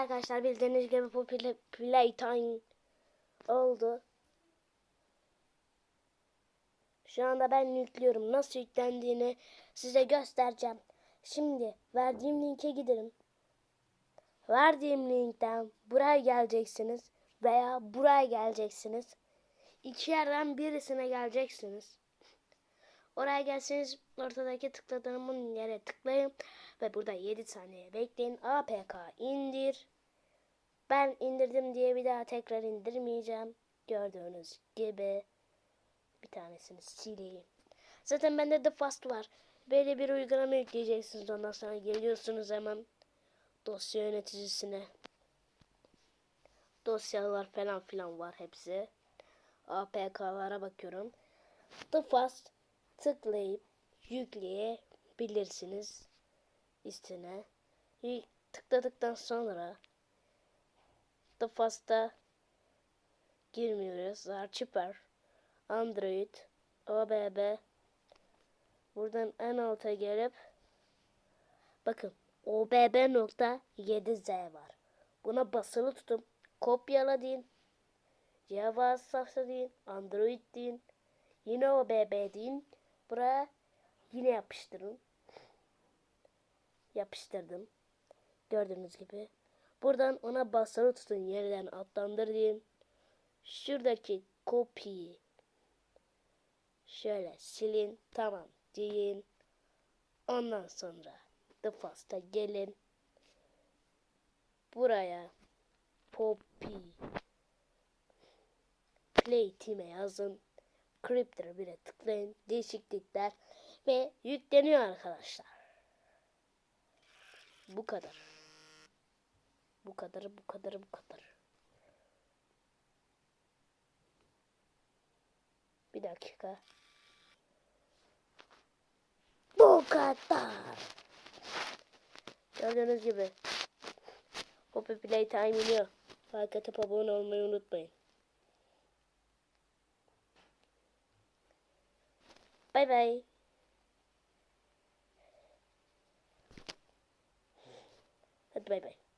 arkadaşlar bildiğiniz gibi bu play- playtime oldu. Şu anda ben yüklüyorum. Nasıl yüklendiğini size göstereceğim. Şimdi verdiğim linke gidelim. Verdiğim linkten buraya geleceksiniz veya buraya geleceksiniz. İki yerden birisine geleceksiniz. Oraya gelseniz ortadaki tıkladığımın yere tıklayın ve burada 7 saniye bekleyin. APK indir. Ben indirdim diye bir daha tekrar indirmeyeceğim. Gördüğünüz gibi bir tanesini sileyim. Zaten bende The Fast var. Böyle bir uygulama yükleyeceksiniz. Ondan sonra geliyorsunuz hemen dosya yöneticisine. Dosyalar falan filan var hepsi. APK'lara bakıyorum. The Fast tıklayıp yükleyebilirsiniz üstüne. Tıkladıktan sonra The Fast'a girmiyoruz. Archiper, Android, OBB buradan en alta gelip bakın OBB.7z var. Buna basılı tutun. Kopyala deyin. Java Safsa deyin. Android deyin. Yine OBB deyin. Buraya yine yapıştırın. Yapıştırdım. Gördüğünüz gibi. Buradan ona basılı tutun. Yerden atlandır deyin. Şuradaki kopyayı şöyle silin. Tamam deyin. Ondan sonra The Fast'a gelin. Buraya Poppy Play Team'e yazın. Cryptor 1'e tıklayın. Değişiklikler ve yükleniyor arkadaşlar. Bu kadar. Bu kadar, bu kadar, bu kadar. Bir dakika. Bu kadar. Gördüğünüz gibi. Poppy Playtime iniyor. Like atıp abone olmayı unutmayın. Bye bye. Bye bye.